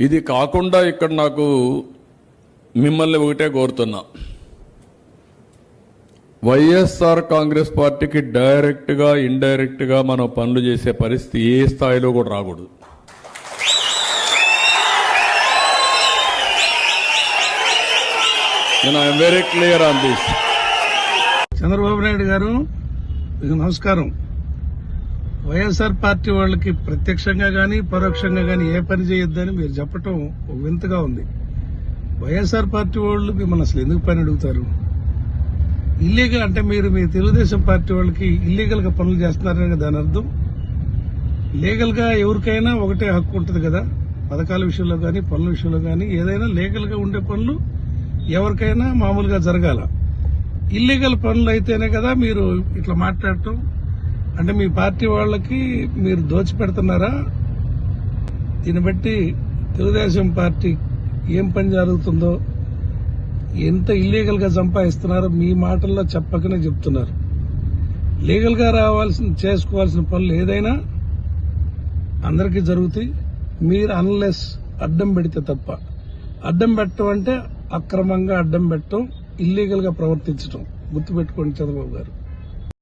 ఇది కాకుండా ఇక్కడ నాకు మిమ్మల్ని ఒకటే కోరుతున్నా. వైఎస్ఆర్ కాంగ్రెస్ పార్టీకి డైరెక్ట్గా ఇండైరెక్ట్గా మనం పనులు చేసే పరిస్థితి ఏ స్థాయిలో కూడా రాకూడదు. నేను I'm very clear on this. Chandrababu Naidu garu నమస్కారం. వైఎస్ఆర్ పార్టీ వాళ్ళకి ప్రత్యక్షంగా కానీ పరోక్షంగా కానీ ఏ పని చేయొద్దని మీరు చెప్పటం వింతగా ఉంది. వైఎస్ఆర్ పార్టీ వాళ్ళు మిమ్మల్ని అసలు ఎందుకు పని అడుగుతారు? ఇల్లీగల్ అంటే మీరు మీ తెలుగుదేశం పార్టీ వాళ్ళకి ఇల్లీగల్గా పనులు చేస్తున్నారని దాని అర్థం. లీగల్గా ఎవరికైనా ఒకటే హక్కు ఉంటుంది కదా. పథకాల విషయంలో కానీ పనుల విషయంలో కానీ ఏదైనా లీగల్గా ఉండే పనులు ఎవరికైనా మామూలుగా జరగాల. ఇల్లీగల్ పనులు అయితేనే కదా మీరు ఇట్లా మాట్లాడటం. అంటే మీ పార్టీ వాళ్ళకి మీరు దోచిపెడుతున్నారా? దీన్ని బట్టి తెలుగుదేశం పార్టీ ఏం పని జరుగుతుందో ఎంత ఇల్లీగల్గా సంపాదిస్తున్నారో మీ మాటల్లో చెప్పకనే చెప్తున్నారు. లీగల్గా రావాల్సిన చేసుకోవాల్సిన పనులు ఏదైనా అందరికీ జరుగుతాయి. మీరు అన్లెస్ అడ్డం పెడితే తప్ప. అడ్డం పెట్టడం అంటే అక్రమంగా అడ్డం పెట్టడం ఇల్లీగల్గా ప్రవర్తించడం. గుర్తుపెట్టుకోండి చంద్రబాబు గారు.